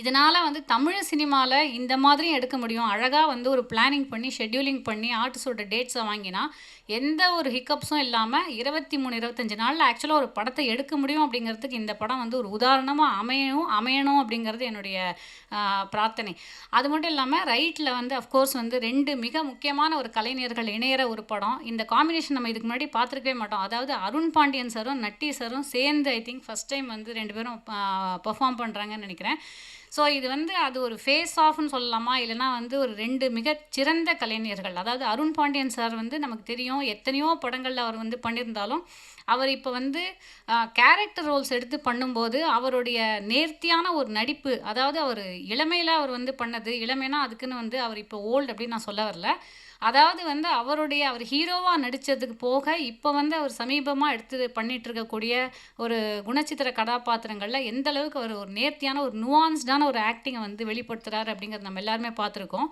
இதனால் வந்து தமிழ் சினிமாவில் இந்த மாதிரியும் எடுக்க முடியும். அழகாக வந்து ஒரு பிளானிங் பண்ணி, ஷெட்யூலிங் பண்ணி, ஆர்டிஸ்டோட டேட்ஸை வாங்கினா, எந்த ஒரு ஹிக்கப்ஸும் இல்லாமல் இருபத்தி மூணு இருபத்தஞ்சி நாளில் ஆக்சுவலாக ஒரு படத்தை எடுக்க முடியும் அப்படிங்கிறதுக்கு இந்த படம் வந்து ஒரு உதாரணமாக அமையணும் அமையணும் அப்படிங்கிறது என்னுடைய பிரார்த்தனை. அது மட்டும் இல்லாமல் ரைட்டில் வந்து அஃப்கோர்ஸ் வந்து ரெண்டு மிக முக்கியமான ஒரு கலைஞர்கள் இணையிற ஒரு படம். இந்த காம்பினேஷன் நம்ம இதுக்கு முன்னாடி பார்த்துருக்கவே மாட்டோம். அதாவது அருண் பாண்டியன் சாரும், நட்டி சாரும் சேர்ந்து ஐ திங்க் ஃபர்ஸ்ட் டைம் வந்து ரெண்டு பேரும் பெர்ஃபார்ம் பண்ணுறாங்கன்னு நினைக்கிறேன் ஸோ இது வந்து அது ஒரு ஃபேஸ் ஆஃப்னு சொல்லலாமா? இல்லைனா வந்து ஒரு ரெண்டு மிகச்சிறந்த கலைஞர்கள். அதாவது அருண் பாண்டியன் சார் வந்து நமக்கு தெரியும். எத்தனையோ படங்களில் அவர் வந்து பண்ணியிருந்தாலும், அவர் இப்போ வந்து கேரக்டர் ரோல்ஸ் எடுத்து பண்ணும்போது, அவருடைய நேர்த்தியான ஒரு நடிப்பு, அதாவது அவர் இளமையில் அவர் வந்து பண்ணது, இளமைனா அதுக்குன்னு வந்து அவர் இப்போ ஓல்டு அப்படின்னு நான் சொல்ல வரல. அதாவது வந்து அவருடைய அவர் ஹீரோவாக நடித்ததுக்கு போக, இப்போ வந்து அவர் சமீபமாக எடுத்து பண்ணிகிட்டு இருக்கக்கூடிய ஒரு குணச்சித்திர கதாபாத்திரங்களில் எந்த அளவுக்கு அவர் ஒரு நேர்த்தியான ஒரு நுவான்ஸ்டான ஒரு ஆக்டிங்கை வந்து வெளிப்படுத்துறாரு அப்படிங்கிறது நம்ம எல்லாருமே பார்த்துருக்கோம்.